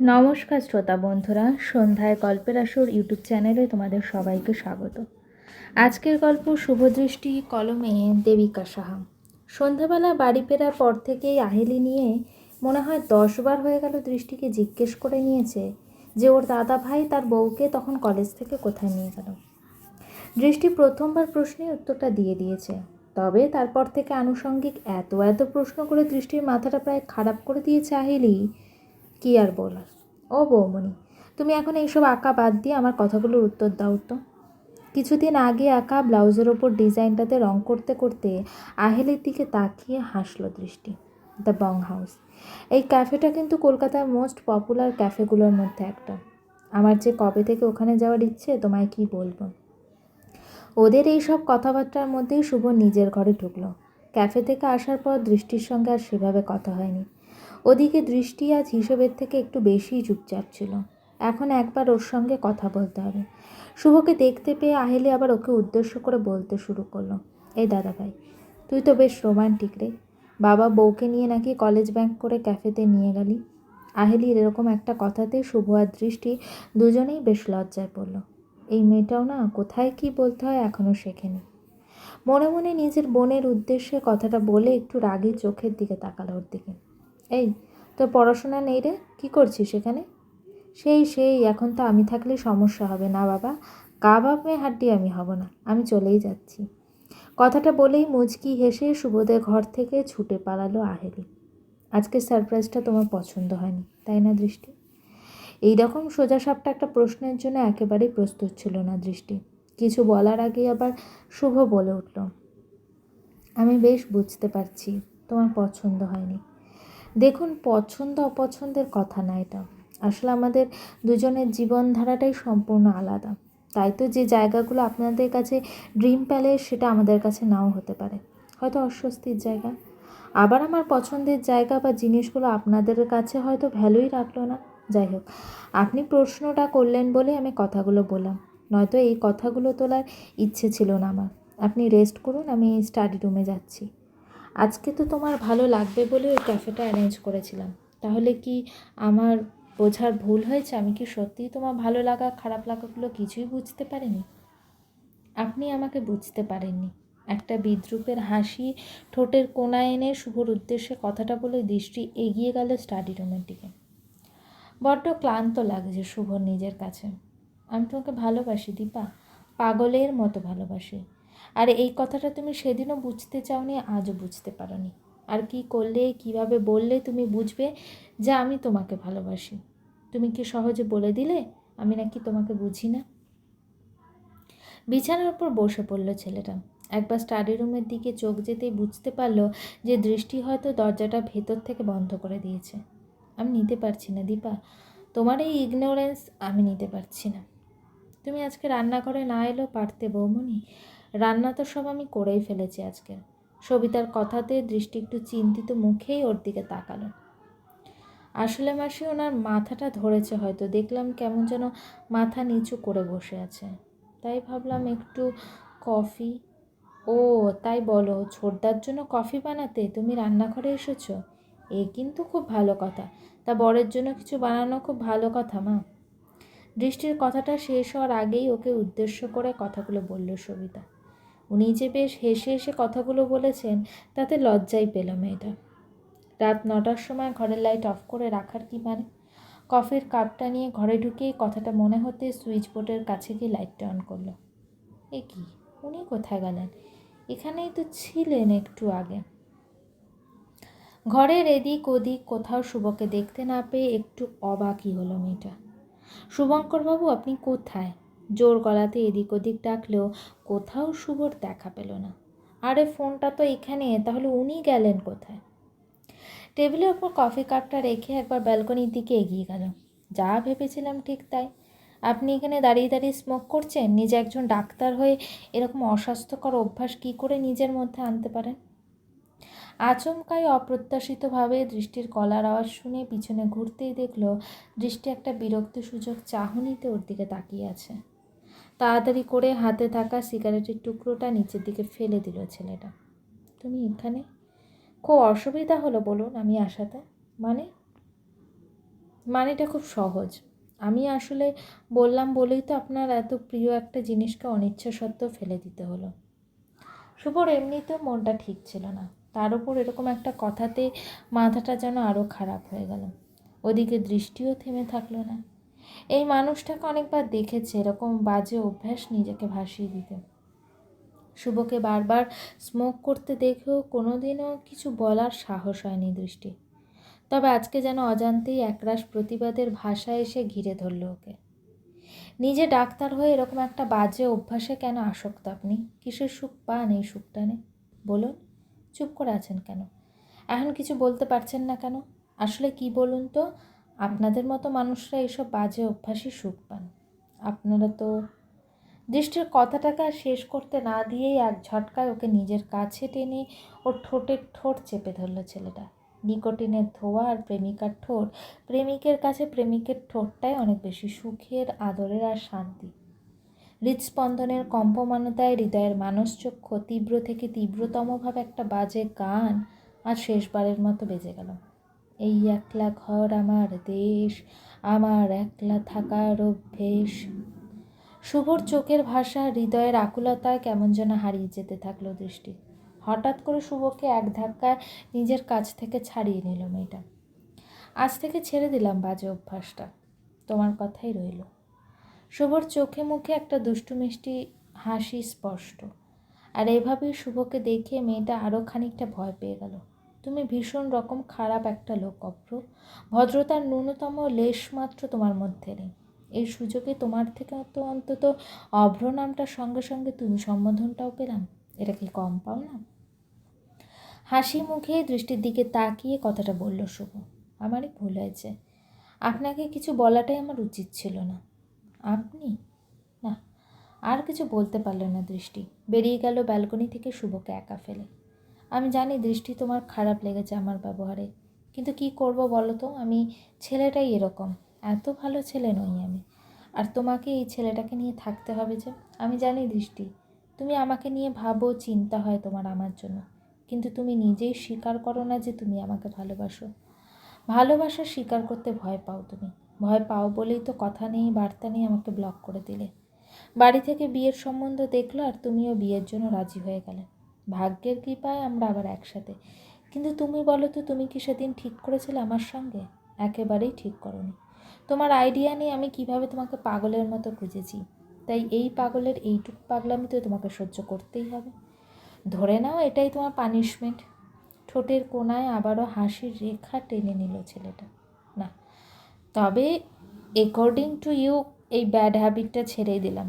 নমস্কার শ্রোতা বন্ধুরা, সন্ধ্যায় গল্পের আসর ইউটিউব চ্যানেলে তোমাদের সবাইকে স্বাগত। আজকের গল্প শুভদৃষ্টি, কলমে দেবিকা সাহা। সন্ধ্যাবেলা বাড়ি ফেরার পর থেকেই আহেলি নিয়ে মনে হয় দশবার হয়ে গেল দৃষ্টিকে জিজ্ঞেস করে নিয়েছে যে ওর দাদা ভাই তার বউকে তখন কলেজ থেকে কোথায় নিয়ে গেল। দৃষ্টি প্রথমবার প্রশ্নে উত্তরটা দিয়ে দিয়েছে। তবে তারপর থেকে আনুষঙ্গিক এত এত প্রশ্ন করে দৃষ্টির মাথাটা প্রায় খারাপ করে দিয়েছে আহেলি কি আর বলার? ও বৌমণি, তুমি এখন এইসব আঁকা বাদ দিয়ে আমার কথাগুলোর উত্তর দাও তো। কিছুদিন আগে আঁকা ব্লাউজের ওপর ডিজাইনটাতে রং করতে করতে আহেলের দিকে তাকিয়ে হাসলো দৃষ্টি, দ্য বং হাউস। এই ক্যাফেটা কিন্তু কলকাতার মোস্ট পপুলার ক্যাফেগুলোর মধ্যে একটা। আমার যে কবে থেকে ওখানে যাওয়ার ইচ্ছে, তোমায় কি বলব? ওদের এই সব কথাবার্তার মধ্যেই শুভ নিজের ঘরে ঢুকলো। ক্যাফে থেকে আসার পর দৃষ্টির সঙ্গে আর সেভাবে কথা হয়নি। ওদিকে দৃষ্টি আজ হিসেবের থেকে একটু বেশিই চুপচাপ ছিল। এখন একবার ওর সঙ্গে কথা বলতে হবে। শুভকে দেখতে পেয়ে আহেলি আবার ওকে উদ্দেশ্য করে বলতে শুরু করল, এই দাদা ভাই তুই তো বেশ রোমান্টিক রে। বাবা বউকে নিয়ে নাকি কলেজ ব্যাংক করে ক্যাফেতে নিয়ে গেলি? আহেলির এরকম একটা কথাতে শুভ আর দৃষ্টি দুজনেই বেশ লজ্জায় পড়ল। এই মেয়েটাও না কোথায় কি বলতে হয় এখনও শেখেনি। মনে মনে নিজের বোনের উদ্দেশ্যে কথাটা বলে একটু রাগে চোখের দিকে তাকালো ওর দিকে। এই, তোর পড়াশোনা নেই রে? কী করছিস সেখানে সেই সেই, এখন তো আমি থাকলে সমস্যা হবে না বাবা। কাবাব মেয়ে হাড্ডি আমি হব না, আমি চলেই যাচ্ছি। কথাটা বলেই মুচকি হেসে সুবোধের ঘর থেকে ছুটে পালালো আহেলি। আজকের সারপ্রাইজটা তোমার পছন্দ হয়নি, তাই না দৃষ্টি? এই রকম সোজা সাপটা একটা প্রশ্নের জন্য একেবারেই প্রস্তুত ছিল না দৃষ্টি। কিছু বলার আগেই আবার শুভ বলে উঠল, আমি বেশ বুঝতে পারছি, তোমার পছন্দ হয়নি। দেখুন, পছন্দ, অপছন্দের কথা না এটা। আসলে আমাদের দুজনের জীবনধারাটাই সম্পূর্ণ আলাদা। তাই তো যে জায়গাগুলো আপনাদের কাছে ড্রিম প্যালেস, সেটা আমাদের কাছে নাও হতে পারে। হয়তো অস্বস্তির জায়গা। আবার আমার পছন্দের জায়গা বা জিনিসগুলো আপনাদের কাছে হয়তো ভ্যালুই রাখল না। যাই হোক, আপনি প্রশ্নটা করলেন বলে আমি কথাগুলো বললাম। নয়তো এই কথাগুলো তোলার ইচ্ছে ছিল না আমার। আপনি রেস্ট করুন, আমি স্টাডি রুমে যাচ্ছি। আজকে তো তোমার ভালো লাগবে বলে ওই ক্যাফেটা অ্যারেঞ্জ করেছিলাম। তাহলে কি আমার বোঝার ভুল হয়েছে? আমি কি সত্যিই তোমার ভালো লাগা, খারাপ লাগাগুলো কিছুই বুঝতে পারিনি? আপনি আমাকে বুঝতে পারেননি। একটা বিদ্রুপের হাসি, ঠোঁটের কোনায় এনে শুভর উদ্দেশ্যে কথাটা বলে দৃষ্টি এগিয়ে গেল স্টাডি রুমের দিকে। বড্ড ক্লান্ত লাগছে শুভর নিজের কাছে। আমি তোমাকে ভালোবাসি দীপা। পাগলের মতো ভালোবাসি। আর এই কথাটা তুমি সেদিনও বুঝতে চাওনি, আজও বুঝতে পারোনি। আর কি করলে, কীভাবে বললে তুমি বুঝবে, যে আমি তোমাকে ভালোবাসি। তুমি কি সহজে বলে দিলে? আমি নাকি তোমাকে বুঝি না? বিছানার উপর বসে পড়ল ছেলেটা। একবার স্টাডি রুমের দিকে চোখ যেতেই বুঝতে পারল যে দৃষ্টি হয়তো দরজাটা ভেতর থেকে বন্ধ করে দিয়েছে। আমি নিতে পারছি না, দীপা। তোমার এই ইগনোরেন্স আমি নিতে পারছি না। তুমি আজকে রান্নাঘরে না এলেও পারতে বৌমনি। রান্না তো সব আমি করেই ফেলেছি আজকে। সবিতার কথাতে দৃষ্টি একটু চিন্তিত মুখেই ওর দিকে তাকালো। আসলে মাসি ওনার মাথাটা ধরেছে হয়তো, দেখলাম কেমন যেন মাথা নিচু করে বসে আছে। তাই ভাবলাম একটু কফি। ও, তাই বলো, ছোটদার জন্য কফি বানাতে তুমি রান্নাঘরে এসেছ? এ কিন্তু খুব ভালো কথা। তা বরের জন্য কিছু বানানো খুব ভালো কথা, মা। দৃষ্টির কথাটা শেষ হওয়ার আগেই ওকে উদ্দেশ্য করে কথাগুলো বলল সবিতা। উনি যে বেশ হেসে হেসে কথাগুলো বলেছেন, তাতে লজ্জাই পেল মেয়েটা রাত নটার সময় ঘরের লাইট অফ করে রাখার কি মানে? কফির কাপটা নিয়ে ঘরে ঢুকেই কথাটা মনে হতে সুইচ বোর্ডের কাছে গিয়ে লাইটটা অন করল। এ কি? উনি কোথায় গেলেন? এখানেই তো ছিলেন একটু আগে। ঘরের এদিক ওদিক কোথাও শুভকে দেখতে না পেয়ে একটু অবাকই হলো মেয়েটা। শুভঙ্করবাবু, আপনি কোথায়? জোর গলাতে এদিক ওদিক ডাকলেও কোথাও শুভর দেখা পেল না। আরে, ফোনটা তো এখানে, তাহলে উনি গেলেন কোথায়? টেবিলের ওপর কফি কাপটা রেখে একবার ব্যালকনির দিকে এগিয়ে গেল। যা ভেবেছিলাম ঠিক তাই। আপনি এখানে দাঁড়িয়ে দাঁড়িয়ে স্মোক করছেন? নিজে একজন ডাক্তার হয়ে এরকম অস্বাস্থ্যকর অভ্যাস কী করে নিজের মধ্যে আনতে পারেন? আচমকাই অপ্রত্যাশিতভাবে দৃষ্টির কলার আওয়াজ শুনে পিছনে ঘুরতেই দেখল, দৃষ্টি একটা বিরক্ত সুযোগ চাহনিতে ওর দিকে তাকিয়ে আছে। তাড়াতাড়ি করে হাতে থাকা সিগারেটের টুকরোটা নিচের দিকে ফেলে দিল ছেলেটা। তুমি এখানে? খুব অসুবিধা হলো বলুন আমি আসাতে। মানে? মানেটা খুব সহজ। আমি আসলে বললাম বলেই তো আপনার এত প্রিয় একটা জিনিসকে অনিচ্ছা সত্ত্বেও ফেলে দিতে হলো। শুভর এমনিতেও মনটা ঠিক ছিল না। তার উপর এরকম একটা কথাতে মাথাটা যেন আরও খারাপ হয়ে গেল। ওদিকে দৃষ্টিও থেমে থাকল না। এই মানুষটাকে অনেকবার দেখেছে, এরকম বাজে অভ্যাস নিজেকে ভাসিয়ে দিতে। শুভকে বারবার স্মোক করতে দেখেও কোনোদিনও কিছু বলার সাহস হয়নি দৃষ্টি। তবে আজকে যেন অজান্তেই একরাশ প্রতিবাদের ভাষা এসে ঘিরে ধরল ওকে। নিজে ডাক্তার হয়ে এরকম একটা বাজে অভ্যাসে কেন আসক্ত আপনি? কিসের সুখ পান এই সুখটানে? বলুন, চুপ করে আছেন কেন? এখন কিছু বলতে পারছেন না কেন? আসলে কি বলুন তো? আপনাদের মতো মানুষরা এসব বাজে অভ্যাসই সুখ পান। আপনারা তো দৃষ্টির কথাটাকে আর শেষ করতে না দিয়েই এক ঝটকায় ওকে নিজের কাছে টেনে ওর ঠোঁটের ঠোঁট চেপে ধরলো ছেলেটা। নিকোটিনের ধোয়া আর প্রেমিকার ঠোঁট, প্রেমিকের কাছে প্রেমিকের ঠোঁটটাই অনেক বেশি সুখের, আদরের আর শান্তি। হৃদস্পন্দনের কম্পমানতায় হৃদয়ের মানসচক্ষু তীব্র থেকে তীব্রতমভাবে একটা বাজে গান আর শেষবারের মতো বেজে গেল। এই একলা ঘর আমার দেশ, আমার একলা থাকার অভ্যেস। শুভর চোখের ভাষা, হৃদয়ের আকুলতায় কেমন যেন হারিয়ে যেতে থাকল দৃষ্টি। হঠাৎ করে শুভকে এক ধাক্কায় নিজের কাছ থেকে ছাড়িয়ে নিল মেয়েটা। আজ থেকে ছেড়ে দিলাম বাজে অভ্যাসটা, তোমার কথাই রইল। শুভর চোখে মুখে একটা দুষ্টু মিষ্টি হাসি স্পষ্ট। আর এভাবেই শুভকে দেখে মেয়েটা আরও খানিকটা ভয় পেয়ে গেল। তুমি ভীষণ রকম খারাপ একটা লোক, অভ্র। ভদ্রতার ন্যূনতম লেশ মাত্র তোমার মধ্যে নেই। এই সুযোগে তোমার থেকে তো অন্তত অভ্র নামটার সঙ্গে সঙ্গে তুমি সম্বোধনটাও পেলাম। এটা কি কম পাও না? হাসি মুখে দৃষ্টির দিকে তাকিয়ে কথাটা বলল শুভ। আমারই ভুল হয়েছে। আপনাকে কিছু বলাটাই আমার উচিত ছিল না। আপনি? না, আর কিছু বলতে পারল না দৃষ্টি। বেরিয়ে গেল ব্যালকনি থেকে শুভকে একা ফেলে। আমি জানি দৃষ্টি তোমার খারাপ লেগেছে আমার ব্যবহারে। কিন্তু কি করব বলো তো? আমি ছেলেটাই এরকম। এত ভালো ছেলে নই আমি। আর তোমাকে এই ছেলেটাকে নিয়ে থাকতে হবে যে? আমি জানি দৃষ্টি। তুমি আমাকে নিয়ে ভাবো, চিন্তা হয় তোমার আমার জন্য। কিন্তু তুমি নিজেই স্বীকার করো না যে তুমি আমাকে ভালোবাসো। ভালোবাসা স্বীকার করতে ভয় পাও তুমি। ভয় পাও বলেই তো কথা নেই, বার্তা নেই আমাকে ব্লক করে দিলে। বাড়ি থেকে বিয়ের সম্বন্ধ দেখল আর তুমিও বিয়ের জন্য রাজি হয়ে গেলে। ভাগ্যের কৃপায় আমরা আবার একসাথে। কিন্তু তুমি বলো তো, তুমি কি সেদিন ঠিক করেছিলে আমার সঙ্গে? একেবারেই ঠিক করনি। তোমার আইডিয়া নেই আমি কীভাবে তোমাকে পাগলের মতো খুঁজেছি? তাই এই পাগলের এইটুকু পাগলামি তো তোমাকে সহ্য করতেই হবে। ধরে নাও এটাই তোমার পানিশমেন্ট ঠোঁটের কোনায় আবারও হাসির রেখা টেনে নিল ছেলেটা। না, তবে অ্যাকর্ডিং টু ইউ এই ব্যাড হ্যাবিটটা ছেড়েই দিলাম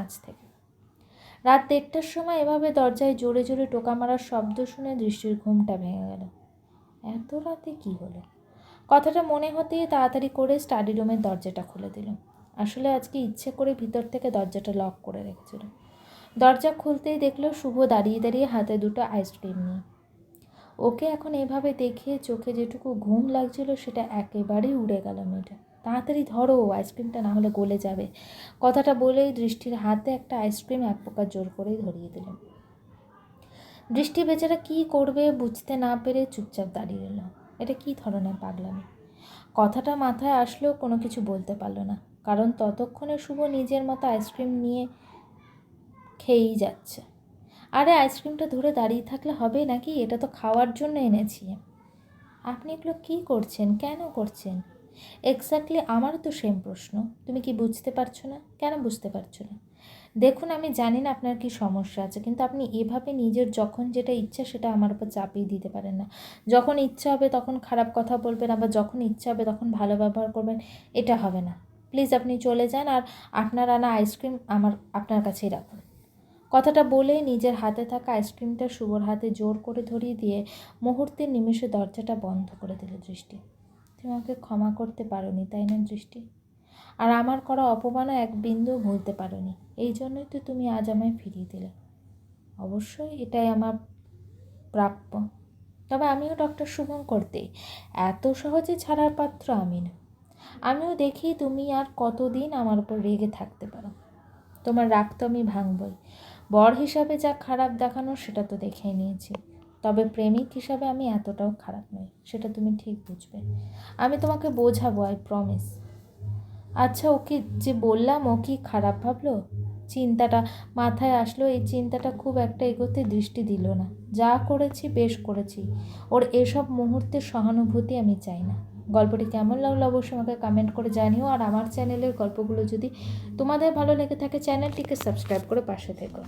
আজ থেকে। রাত দেড়টার সময় এভাবে দরজায় জোরে জোরে টোকা মারার শব্দ শুনে দৃষ্টির ঘুমটা ভেঙে গেল। এত রাতে কি হলো? কথাটা মনে হতেই তাড়াতাড়ি করে স্টাডি রুমের দরজাটা খুলে দিল। আসলে আজকে ইচ্ছে করে ভিতর থেকে দরজাটা লক করে রেখেছিল। দরজা খুলতেই দেখল শুভ দাঁড়িয়ে দাঁড়িয়ে হাতে দুটো আইসক্রিম নিয়ে। ওকে এখন এভাবে দেখে চোখে যেটুকু ঘুম লাগছিল সেটা একেবারেই উড়ে গেল মেয়েটা। তাড়াতাড়ি ধরো, আইসক্রিমটা না হলে গলে যাবে। কথাটা বলেই দৃষ্টির হাতে একটা আইসক্রিম এক প্রকার জোর করেই ধরিয়ে দিল দৃষ্টি বেচারা কী করবে বুঝতে না পেরে চুপচাপ দাঁড়িয়ে রইল। এটা কী ধরনের পাগলামি? কথাটা মাথায় আসলেও কোনো কিছু বলতে পারল না, কারণ ততক্ষণে শুভ নিজের মতো আইসক্রিম নিয়ে খেয়েই যাচ্ছে। আরে, আইসক্রিমটা ধরে দাঁড়িয়ে থাকলে হবে নাকি? এটা তো খাওয়ার জন্য এনেছি। আপনি এগুলো কী করছেন? কেন করছেন? এক্স্যাক্টলি আমারও তো সেম প্রশ্ন। তুমি কি বুঝতে পারছ না? কেন বুঝতে পারছ না? দেখুন, আমি জানি না আপনার কি সমস্যা আছে, কিন্তু আপনি এভাবে নিজের যখন যেটা ইচ্ছা সেটা আমার উপর চাপিয়ে দিতে পারেন না। যখন ইচ্ছা হবে তখন খারাপ কথা বলবেন, আবার যখন ইচ্ছা হবে তখন ভালো ব্যবহার করবেন, এটা হবে না। প্লিজ আপনি চলে যান আর আপনার আনা আইসক্রিম আমার, আপনার কাছেই রাখুন। কথাটা বলে নিজের হাতে থাকা আইসক্রিমটা শুভর হাতে জোর করে ধরিয়ে দিয়ে মুহূর্তের নিমেষে দরজাটা বন্ধ করে দিল দৃষ্টি। তুমি আমাকে ক্ষমা করতে পারোনি, তাই না দৃষ্টি? আর আমার করা অপমানও এক বিন্দু ভুলতে পারোনি। এই জন্যই তো তুমি আজ আমায় ফিরিয়ে দিলে। অবশ্যই এটাই আমার প্রাপ্য। তবে আমিও ডক্টর শুভম করতে এত সহজে ছাড়ার পাত্র আমি না। আমিও দেখি তুমি আর কতদিন আমার উপর রেগে থাকতে পারো। তোমার রাগ তো আমি ভাঙবই। বর হিসাবে যা খারাপ দেখানো সেটা তো দেখেই নিয়েছি। তবে প্রেমিক হিসাবে আমি এতটাও খারাপ নই, সেটা তুমি ঠিক বুঝবে। আমি তোমাকে বোঝাবো আই প্রমিস আচ্ছা ওকে যে বললাম, ও কি খারাপ ভাবলো? চিন্তাটা মাথায় আসলো, এই চিন্তাটা খুব একটা এগোতে দৃষ্টি দিল না। যা করেছি, বেশ করেছি। ওর এসব মুহূর্তে সহানুভূতি আমি চাই না। গল্পটি কেমন লাগল অবশ্যই আমাকে কমেন্ট করে জানিও, আর আমার চ্যানেলের গল্পগুলো যদি তোমাদের ভালো লেগে থাকে চ্যানেলটিকে সাবস্ক্রাইব করে পাশে থেকো।